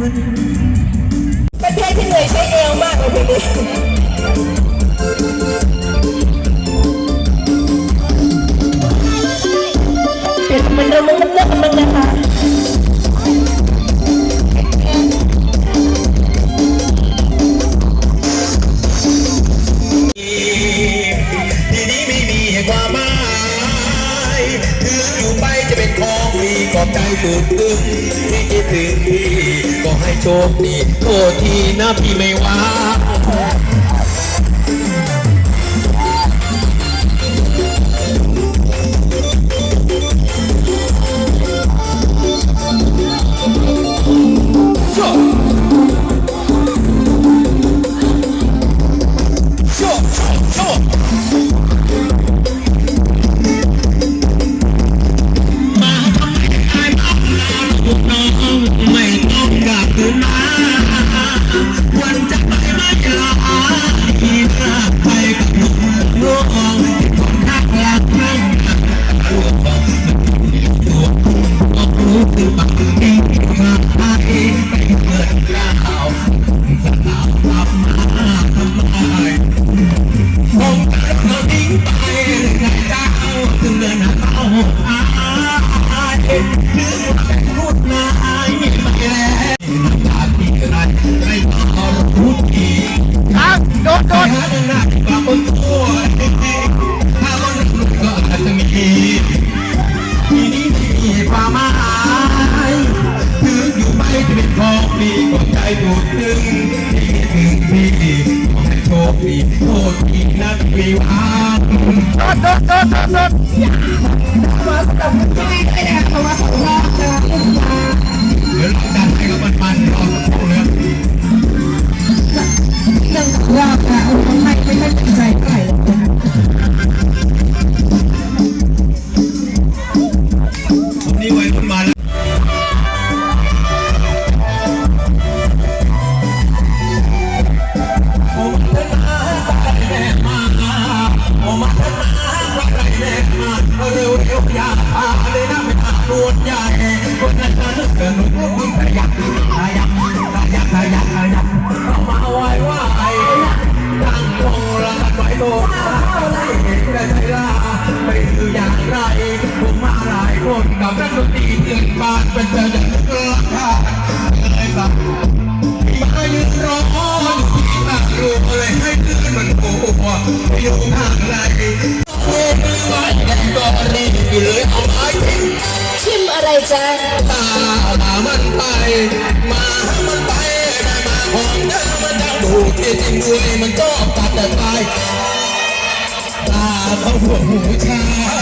ประเทศที่เหนื่อยใช้เอวมากเลยทีนี้เปลี่ยนมันระมุนเลิกมันนะคะทีนี้ไม่มีความหมายถึงอยู่ไปจะเป็นของดีขอบใจสุดตึงที่คิดถึงพี่ก็ ให้โชคดีโทษทีนะพี่ไม่ว่ามา ดีของดีก็ใจดูดดึงที่ถึงพี่ขอให้โชคดีโทษทีนักมีคว่ามาสำหรับที่ได้นะคะมาสำหรับนะ หลายคนกับนักดนตรีเพื่อนบ้านเป็นเจ้าอย่างเกินคาดเลยสักมายืนรออยู่ที่ปากรูเลยให้คลื่นมันโผล่อยู่ทางไหนโอ้ยไว้กันก็รีบอยู่เลยเอาไม้ อะไรจ๊ะตาตามันไป มามันไปได้มาของเธอมันจะดูที่จริงด้วยมันก็ตัดแต่ตายตาเขาพวกผู้ชายพวหูชา